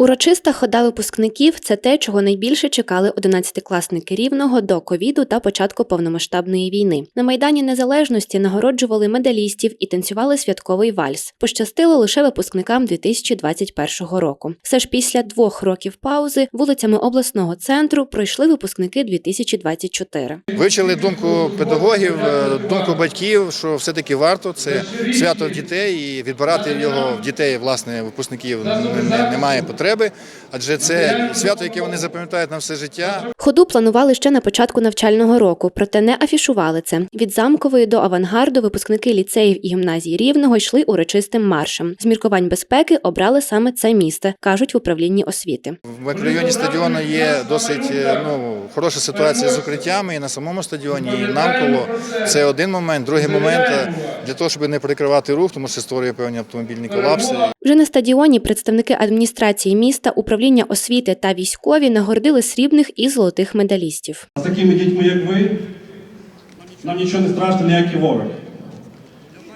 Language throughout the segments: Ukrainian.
Урочиста хода випускників це те, чого найбільше чекали 11-класники рівного до ковіду та початку повномасштабної війни. На майдані незалежності нагороджували медалістів і танцювали святковий вальс. Пощастило лише випускникам 2021 року. Все ж після двох років паузи вулицями обласного центру пройшли випускники 2024. Вивчили думку педагогів, е, думку батьків, що все-таки варто це свято дітей і відбирати його в дітей, власне, випускників не- не- немає потреби, адже це свято, яке вони запам'ятають на все життя. Ходу планували ще на початку навчального року, проте не афішували це. Від замкової до авангарду випускники ліцеїв і гімназій рівного йшли урочистим маршем. З міркувань безпеки обрали саме це місце, кажуть в управлінні освіти. В мікрорайоні стадіону є досить е, ну, хороша ситуація з укриттями і на самому стадіоні, і навколо. Це один момент. Другий момент е, для того, щоб не перекривати рух, тому що створює певні автомобільні колапси. Вже на стадіоні представники адміністрації міста, управління освіти та військові нагородили срібних і золотих медалістів. З такими дітьми, як ви, нам нічого не страшно, ніякі вороги.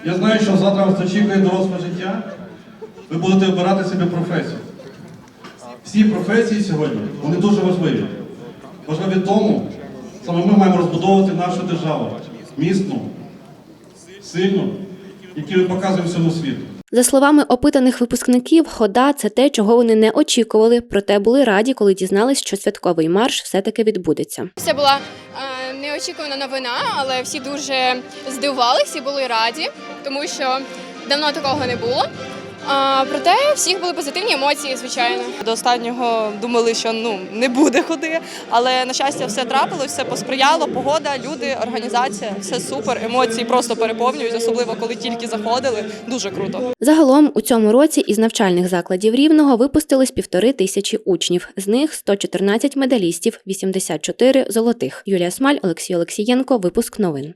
Я знаю, що завтра вас очікує доросле життя. Ви будете обирати собі професію. Всі професії сьогодні вони дуже важливі. Важливі тому, саме ми маємо розбудовувати нашу державу міцну, сильну, яку ми показуємо всьому світу. За словами опитаних випускників, хода це те, чого вони не очікували, проте були раді, коли дізнались, що святковий марш все-таки відбудеться. Це була е, неочікувана новина, але всі дуже здивувалися і були раді, тому що давно такого не було. А, проте всіх були позитивні емоції, звичайно. До останнього думали, що ну не буде ходи, але на щастя все трапилось, все посприяло. Погода, люди, організація, все супер. Емоції просто переповнюють, особливо коли тільки заходили. Дуже круто. Загалом у цьому році із навчальних закладів рівного випустились півтори тисячі учнів. З них 114 медалістів, 84 золотих. Юлія Смаль, Олексій Олексієнко. Випуск новин.